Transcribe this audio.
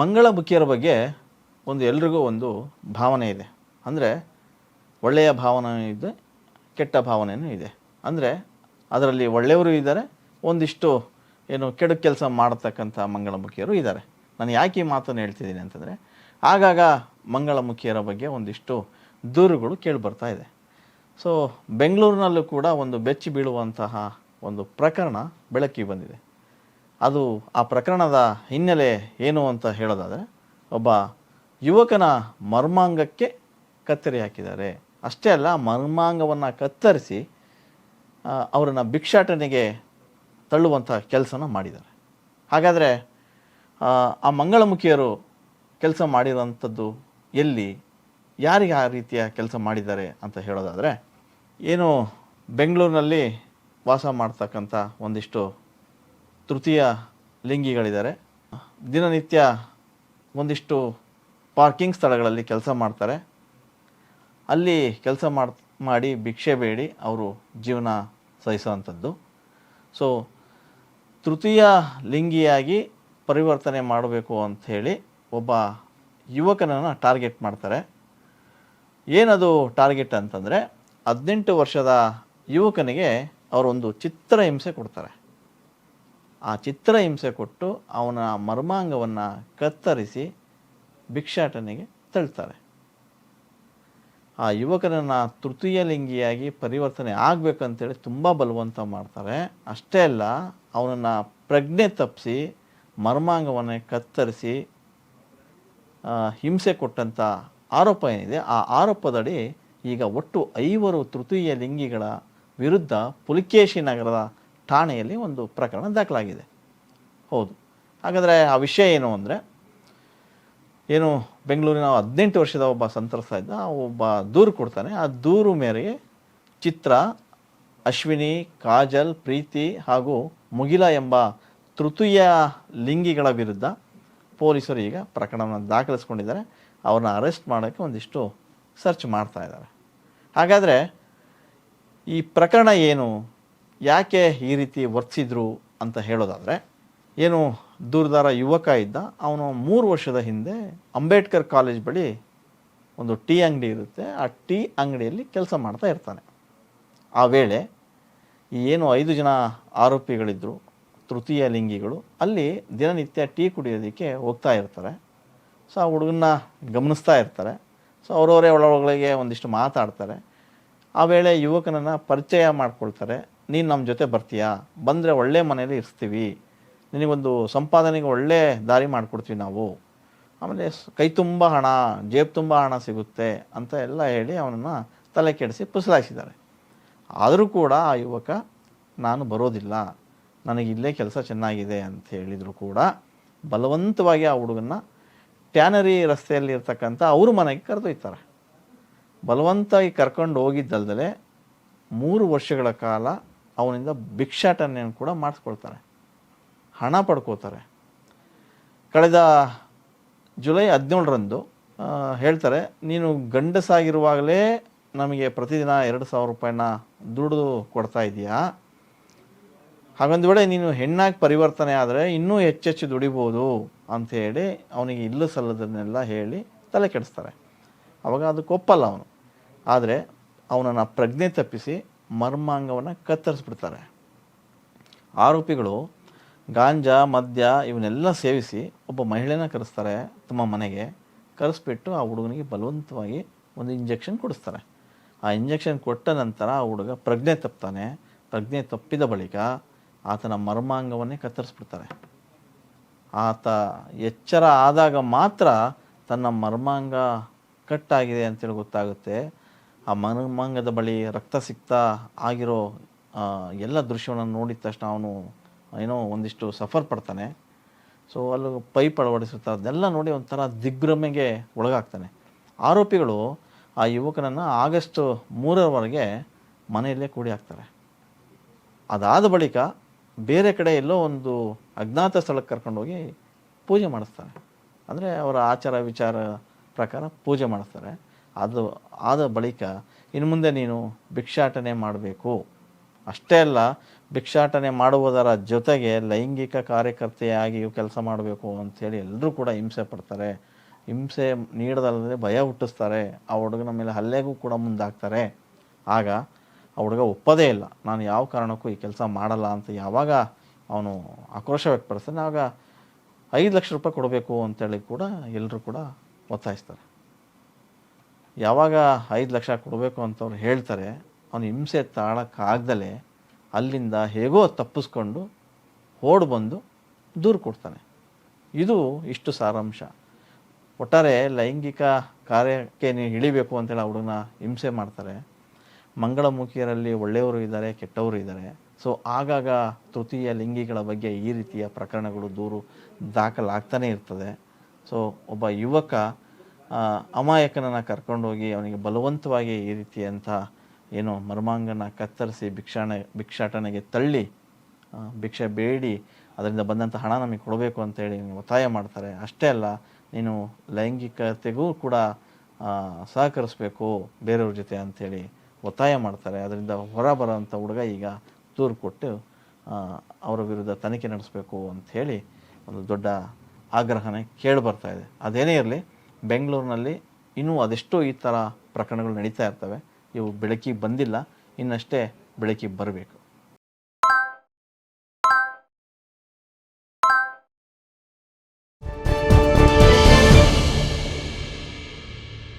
ಮಂಗಳಮುಖಿಯರ ಬಗ್ಗೆ ಒಂದು ಎಲ್ರಿಗೂ ಒಂದು ಭಾವನೆ ಇದೆ. ಅಂದರೆ ಒಳ್ಳೆಯ ಭಾವನೆ ಇದೆ, ಕೆಟ್ಟ ಭಾವನೆಯೂ ಇದೆ. ಅಂದರೆ ಅದರಲ್ಲಿ ಒಳ್ಳೆಯವರು ಇದ್ದಾರೆ, ಒಂದಿಷ್ಟು ಏನು ಕೆಡು ಕೆಲಸ ಮಾಡತಕ್ಕಂಥ ಮಂಗಳಮುಖಿಯರು ಇದ್ದಾರೆ. ನಾನು ಯಾಕೆ ಈ ಮಾತನ್ನು ಹೇಳ್ತಿದ್ದೀನಿ ಅಂತಂದರೆ, ಆಗಾಗ ಮಂಗಳಮುಖಿಯರ ಬಗ್ಗೆ ಒಂದಿಷ್ಟು ದೂರುಗಳು ಕೇಳಿ ಬರ್ತಾ ಇದೆ. ಸೊ ಬೆಂಗಳೂರಿನಲ್ಲೂ ಕೂಡ ಒಂದು ಬೆಚ್ಚಿ ಬೀಳುವಂತಹ ಒಂದು ಪ್ರಕರಣ ಬೆಳಕಿಗೆ ಬಂದಿದೆ. ಅದು ಆ ಪ್ರಕರಣದ ಹಿನ್ನೆಲೆ ಏನು ಅಂತ ಹೇಳೋದಾದರೆ ಒಬ್ಬ ಯುವಕನ ಮರ್ಮಾಂಗಕ್ಕೆ ಕತ್ತರಿ ಹಾಕಿದ್ದಾರೆ. ಅಷ್ಟೇ ಅಲ್ಲ ಮರ್ಮಾಂಗವನ್ನು ಕತ್ತರಿಸಿ ಅವರನ್ನು ಭಿಕ್ಷಾಟನೆಗೆ ತಳ್ಳುವಂಥ ಕೆಲಸನ ಮಾಡಿದ್ದಾರೆ. ಹಾಗಾದರೆ ಆ, ಮಂಗಳಮುಖಿಯರು ಕೆಲಸ ಮಾಡಿರೋಂಥದ್ದು ಎಲ್ಲಿ? ಯಾರಿಗೆ ಆ ರೀತಿಯ ಕೆಲಸ ಮಾಡಿದ್ದಾರೆ ಅಂತ ಹೇಳೋದಾದರೆ ಏನು ಬೆಂಗಳೂರಿನಲ್ಲಿ ವಾಸ ಮಾಡ್ತಕ್ಕಂಥ ಒಂದಿಷ್ಟು ತೃತೀಯ ಲಿಂಗಿಗಳಿದ್ದಾರೆ. ದಿನನಿತ್ಯ ಒಂದಿಷ್ಟು ಪಾರ್ಕಿಂಗ್ ಸ್ಥಳಗಳಲ್ಲಿ ಕೆಲಸ ಮಾಡ್ತಾರೆ. ಅಲ್ಲಿ ಕೆಲಸ ಮಾಡ್ ಭಿಕ್ಷೆ ಬೇಡಿ, ಅವರು ಜೀವನ ಸಹಿಸುವಂಥದ್ದು. ಸೊ ತೃತೀಯ ಲಿಂಗಿಯಾಗಿ ಪರಿವರ್ತನೆ ಮಾಡಬೇಕು ಅಂಥೇಳಿ ಒಬ್ಬ ಯುವಕನನ್ನು ಟಾರ್ಗೆಟ್ ಮಾಡ್ತಾರೆ. ಏನದು ಟಾರ್ಗೆಟ್ ಅಂತಂದರೆ, ಹದಿನೆಂಟು ವರ್ಷದ ಯುವಕನಿಗೆ ಅವರೊಂದು ಚಿತ್ರಹಿಂಸೆ ಕೊಡ್ತಾರೆ. ಆ ಚಿತ್ರ ಹಿಂಸೆ ಕೊಟ್ಟು ಅವನ ಮರ್ಮಾಂಗವನ್ನು ಕತ್ತರಿಸಿ ಭಿಕ್ಷಾಟನೆಗೆ ತಳ್ತಾರೆ. ಆ ಯುವಕನನ್ನು ತೃತೀಯ ಲಿಂಗಿಯಾಗಿ ಪರಿವರ್ತನೆ ಆಗಬೇಕಂತೇಳಿ ತುಂಬ ಬಲವಂತ ಮಾಡ್ತಾರೆ. ಅಷ್ಟೇ ಅಲ್ಲ, ಅವನನ್ನು ಪ್ರಜ್ಞೆ ತಪ್ಪಿಸಿ ಮರ್ಮಾಂಗವನ್ನು ಕತ್ತರಿಸಿ ಹಿಂಸೆ ಕೊಟ್ಟಂಥ ಆರೋಪ ಏನಿದೆ, ಆ ಆರೋಪದಡಿ ಈಗ ಒಟ್ಟು ಐವರು ತೃತೀಯ ಲಿಂಗಿಗಳ ವಿರುದ್ಧ ಪುಲಿಕೇಶಿ ನಗರದ ಠಾಣೆಯಲ್ಲಿ ಒಂದು ಪ್ರಕರಣ ದಾಖಲಾಗಿದೆ. ಹೌದು. ಹಾಗಾದರೆ ಆ ವಿಷಯ ಏನು ಅಂದರೆ, ಏನು ಬೆಂಗಳೂರಿನ ಹದಿನೆಂಟು ವರ್ಷದ ಒಬ್ಬ ಸಂತ್ರಸ್ತ ಇದ್ದ, ಒಬ್ಬ ದೂರು ಕೊಡ್ತಾನೆ. ಆ ದೂರು ಮೇರೆಗೆ ಚಿತ್ರ, ಅಶ್ವಿನಿ, ಕಾಜಲ್, ಪ್ರೀತಿ ಹಾಗೂ ಮುಗಿಲ ಎಂಬ ತೃತೀಯ ಲಿಂಗಿಗಳ ವಿರುದ್ಧ ಪೊಲೀಸರು ಈಗ ಪ್ರಕರಣವನ್ನು ದಾಖಲಿಸ್ಕೊಂಡಿದ್ದಾರೆ. ಅವ್ರನ್ನ ಅರೆಸ್ಟ್ ಮಾಡೋಕ್ಕೆ ಒಂದಿಷ್ಟು ಸರ್ಚ್ ಮಾಡ್ತಾ ಇದ್ದಾರೆ. ಹಾಗಾದರೆ ಈ ಪ್ರಕರಣ ಏನು? ಯಾಕೆ ಈ ರೀತಿ ವರ್ತಿಸಿದ್ರು ಅಂತ ಹೇಳೋದಾದರೆ, ಏನು ದೂರದಾರ ಯುವಕ ಇದ್ದ, ಅವನು ಮೂರು ವರ್ಷದ ಹಿಂದೆ ಅಂಬೇಡ್ಕರ್ ಕಾಲೇಜ್ ಬಳಿ ಒಂದು ಟೀ ಅಂಗಡಿ ಇರುತ್ತೆ. ಆ ಟೀ ಅಂಗಡಿಯಲ್ಲಿ ಕೆಲಸ ಮಾಡ್ತಾ ಇರ್ತಾನೆ. ಆ ವೇಳೆ ಏನು ಐದು ಜನ ಆರೋಪಿಗಳಿದ್ದರು ತೃತೀಯ ಲಿಂಗಿಗಳು, ಅಲ್ಲಿ ದಿನನಿತ್ಯ ಟೀ ಕುಡಿಯೋದಕ್ಕೆ ಹೋಗ್ತಾ ಇರ್ತಾರೆ. ಸೊ, ಆ ಹುಡುಗನ್ನ ಗಮನಿಸ್ತಾ ಇರ್ತಾರೆ. ಸೊ, ಅವರವರೇ ಒಳಗೊಳಗೆ ಒಂದಿಷ್ಟು ಮಾತಾಡ್ತಾರೆ. ಆ ವೇಳೆ ಯುವಕನನ್ನು ಪರಿಚಯ ಮಾಡ್ಕೊಳ್ತಾರೆ. ನೀನು ನಮ್ಮ ಜೊತೆ ಬರ್ತೀಯಾ? ಬಂದರೆ ಒಳ್ಳೆ ಮನೇಲಿ ಇರಿಸ್ತೀವಿ. ನಿನಗೊಂದು ಸಂಪಾದನೆಗೆ ಒಳ್ಳೆ ದಾರಿ ಮಾಡಿಕೊಡ್ತೀವಿ ನಾವು. ಆಮೇಲೆ ಕೈ ತುಂಬ ಹಣ, ಜೇಬು ತುಂಬ ಹಣ ಸಿಗುತ್ತೆ ಅಂತ ಎಲ್ಲ ಹೇಳಿ ಅವನನ್ನು ತಲೆ ಕೆಡಿಸಿ ಪುಸಲಾಯಿಸಿದ್ದಾರೆ. ಆದರೂ ಕೂಡ ಆ ಯುವಕ, ನಾನು ಬರೋದಿಲ್ಲ. ನನಗೆ ಇಲ್ಲೇ ಕೆಲಸ ಚೆನ್ನಾಗಿದೆ ಅಂತ ಹೇಳಿದರೂ ಕೂಡ ಬಲವಂತವಾಗಿ ಆ ಹುಡುಗನ್ನ ಟ್ಯಾನರಿ ರಸ್ತೆಯಲ್ಲಿ ಇರ್ತಕ್ಕಂಥ ಅವ್ರ ಮನೆಗೆ ಕರೆದೊಯ್ತಾರೆ. ಬಲವಂತವಾಗಿ ಕರ್ಕೊಂಡು ಹೋಗಿದ್ದಲ್ದಲೆ ಮೂರು ವರ್ಷಗಳ ಕಾಲ ಅವನಿಂದ ಭಿಕ್ಷಾಟನೆಯನ್ನು ಕೂಡ ಮಾಡಿಸ್ಕೊಳ್ತಾರೆ. ಹಣ ಪಡ್ಕೋತಾರೆ. ಕಳೆದ ಜುಲೈ ಹದಿನೇಳರಂದು ಹೇಳ್ತಾರೆ, ನೀನು ಗಂಡಸಾಗಿರುವಾಗಲೇ ನಮಗೆ ಪ್ರತಿದಿನ ಎರಡು ಸಾವಿರ ರೂಪಾಯಿನ ದುಡಿದು ಕೊಡ್ತಾ ಇದೆಯಾ? ಹಾಗೊಂದು ವೇಳೆ ನೀನು ಹೆಣ್ಣಾಗಿ ಪರಿವರ್ತನೆ ಆದರೆ ಇನ್ನೂ ಹೆಚ್ಚೆಚ್ಚು ದುಡಿಬೋದು ಹೇಳಿ ಅವನಿಗೆ ಇಲ್ಲ ಸಲ್ಲದನ್ನೆಲ್ಲ ಹೇಳಿ ತಲೆ ಕೆಡಿಸ್ತಾರೆ. ಅವಾಗ ಅದಕ್ಕೆ ಒಪ್ಪಲ್ಲ ಅವನು. ಆದರೆ ಅವನನ್ನು ಪ್ರಜ್ಞೆ ತಪ್ಪಿಸಿ ಮರ್ಮಾಂಗವನ್ನು ಕತ್ತರಿಸ್ಬಿಡ್ತಾರೆ. ಆರೋಪಿಗಳು ಗಾಂಜಾ, ಮದ್ಯ ಇವನ್ನೆಲ್ಲ ಸೇವಿಸಿ ಒಬ್ಬ ಮಹಿಳೆನ ಕರೆಸ್ತಾರೆ, ತಮ್ಮ ಮನೆಗೆ ಕರೆಸ್ಬಿಟ್ಟು ಆ ಹುಡುಗನಿಗೆ ಬಲವಂತವಾಗಿ ಒಂದು ಇಂಜೆಕ್ಷನ್ ಕೊಡಿಸ್ತಾರೆ. ಆ ಇಂಜೆಕ್ಷನ್ ಕೊಟ್ಟ ನಂತರ ಆ ಹುಡುಗ ಪ್ರಜ್ಞೆ ತಪ್ತಾನೆ. ಪ್ರಜ್ಞೆ ತಪ್ಪಿದ ಬಳಿಕ ಆತನ ಮರ್ಮಾಂಗವನ್ನೇ ಕತ್ತರಿಸ್ಬಿಡ್ತಾರೆ. ಆತ ಎಚ್ಚರ ಆದಾಗ ಮಾತ್ರ ತನ್ನ ಮರ್ಮಾಂಗ ಕಟ್ಟಾಗಿದೆ ಅಂತೇಳಿ ಗೊತ್ತಾಗುತ್ತೆ. ಆ ಮನಮಂಗದ ಬಳಿ ರಕ್ತ ಸಿಕ್ತಾ ಆಗಿರೋ ಎಲ್ಲ ದೃಶ್ಯವನ್ನು ನೋಡಿದ ತಕ್ಷಣ ಅವನು ಏನೋ ಒಂದಿಷ್ಟು ಸಫರ್ ಪಡ್ತಾನೆ. ಸೊ ಅಲ್ಲಿ ಪೈಪ್ ಅಳವಡಿಸುತ್ತಾ ಅದೆಲ್ಲ ನೋಡಿ ಒಂಥರ ದಿಗ್ಭ್ರಮೆಗೆ ಒಳಗಾಗ್ತಾನೆ. ಆರೋಪಿಗಳು ಆ ಯುವಕನನ್ನು ಆಗಸ್ಟ್ ಮೂರರವರೆಗೆ ಮನೆಯಲ್ಲೇ ಕೂಡಿ ಹಾಕ್ತಾರೆ. ಅದಾದ ಬಳಿಕ ಬೇರೆ ಕಡೆ ಎಲ್ಲೋ ಒಂದು ಅಜ್ಞಾತ ಸ್ಥಳಕ್ಕೆ ಕರ್ಕೊಂಡೋಗಿ ಪೂಜೆ ಮಾಡಿಸ್ತಾರೆ ಅಂದರೆ ಅವರ ಆಚಾರ ವಿಚಾರ ಪ್ರಕಾರ ಪೂಜೆ ಮಾಡಿಸ್ತಾರೆ. ಅದು ಆದ ಬಳಿಕ ಇನ್ನು ಮುಂದೆ ನೀನು ಭಿಕ್ಷಾಟನೆ ಮಾಡಬೇಕು. ಅಷ್ಟೇ ಅಲ್ಲ, ಭಿಕ್ಷಾಟನೆ ಮಾಡುವುದರ ಜೊತೆಗೆ ಲೈಂಗಿಕ ಕಾರ್ಯಕರ್ತೆಯಾಗಿಯೂ ಕೆಲಸ ಮಾಡಬೇಕು ಅಂಥೇಳಿ ಎಲ್ಲರೂ ಕೂಡ ಹಿಂಸೆ ಪಡ್ತಾರೆ. ಹಿಂಸೆ ನೀಡದಲ್ಲದೆ ಭಯ ಹುಟ್ಟಿಸ್ತಾರೆ. ಆ ಹುಡುಗನ ಮೇಲೆ ಹಲ್ಲೆಗೂ ಕೂಡ ಮುಂದಾಗ್ತಾರೆ. ಆಗ ಆ ಹುಡುಗ ಒಪ್ಪದೇ ಇಲ್ಲ, ನಾನು ಯಾವ ಕಾರಣಕ್ಕೂ ಈ ಕೆಲಸ ಮಾಡಲ್ಲ ಅಂತ ಯಾವಾಗ ಅವನು ಆಕ್ರೋಶ ವ್ಯಕ್ತಪಡಿಸ್ತಾನೆ, ಆಗ ಐದು ಲಕ್ಷ ರೂಪಾಯಿ ಕೊಡಬೇಕು ಅಂತೇಳಿ ಕೂಡ ಎಲ್ಲರೂ ಕೂಡ ಒತ್ತಾಯಿಸ್ತಾರೆ. ಯಾವಾಗ ಐದು ಲಕ್ಷ ಕೊಡಬೇಕು ಅಂತವ್ರು ಹೇಳ್ತಾರೆ, ಅವನು ಹಿಂಸೆ ತಾಳಕ್ಕಾಗ್ದಲೇ ಅಲ್ಲಿಂದ ಹೇಗೋ ತಪ್ಪಿಸ್ಕೊಂಡು ಓಡ್ ಬಂದು ದೂರು ಕೊಡ್ತಾನೆ. ಇದು ಇಷ್ಟು ಸಾರಾಂಶ. ಒಟ್ಟಾರೆ ಲೈಂಗಿಕ ಕಾರ್ಯಕ್ಕೆ ನೀವು ಇಳಿಬೇಕು ಅಂತೇಳಿ ಹುಡುಗನ ಹಿಂಸೆ ಮಾಡ್ತಾರೆ. ಮಂಗಳಮುಖಿಯರಲ್ಲಿ ಒಳ್ಳೆಯವರು ಇದ್ದಾರೆ, ಕೆಟ್ಟವರು ಇದ್ದಾರೆ. ಸೊ ಆಗಾಗ ತೃತೀಯ ಲಿಂಗಿಗಳ ಬಗ್ಗೆ ಈ ರೀತಿಯ ಪ್ರಕರಣಗಳು ದೂರು ದಾಖಲಾಗ್ತಾನೆ ಇರ್ತದೆ. ಸೊ ಒಬ್ಬ ಯುವಕ ಅಮಾಯಕನನ್ನು ಕರ್ಕೊಂಡೋಗಿ ಅವನಿಗೆ ಬಲವಂತವಾಗಿ ಈ ರೀತಿಯಂಥ ಏನು ಮರ್ಮಾಂಗನ ಕತ್ತರಿಸಿ ಭಿಕ್ಷಾಣೆ, ಭಿಕ್ಷಾಟನೆಗೆ ತಳ್ಳಿ ಭಿಕ್ಷೆ ಬೇಡಿ, ಅದರಿಂದ ಬಂದಂಥ ಹಣ ನಮಗೆ ಕೊಡಬೇಕು ಅಂತೇಳಿ ಒತ್ತಾಯ ಮಾಡ್ತಾರೆ. ಅಷ್ಟೇ ಅಲ್ಲ, ನೀನು ಲೈಂಗಿಕತೆಗೂ ಕೂಡ ಸಹಕರಿಸಬೇಕು ಬೇರೆಯವ್ರ ಜೊತೆ ಅಂಥೇಳಿ ಒತ್ತಾಯ ಮಾಡ್ತಾರೆ. ಅದರಿಂದ ಹೊರ ಬರೋಂಥ ಹುಡುಗ ಈಗ ದೂರು ಕೊಟ್ಟು ಅವರ ವಿರುದ್ಧ ತನಿಖೆ ನಡೆಸಬೇಕು ಅಂಥೇಳಿ ಒಂದು ದೊಡ್ಡ ಆಗ್ರಹನೇ ಕೇಳಿ ಬರ್ತಾ ಇದೆ. ಅದೇನೇ ಇರಲಿ ಬೆಂಗಳೂರಿನಲ್ಲಿ ಇನ್ನೂ ಅದೆಷ್ಟೋ ಈ ಥರ ಪ್ರಕರಣಗಳು ನಡೀತಾ ಇರ್ತವೆ. ಇವು ಬೆಳಕಿಗೆ ಬಂದಿಲ್ಲ ಇನ್ನಷ್ಟೇ ಬೆಳಕಿಗೆ ಬರಬೇಕು.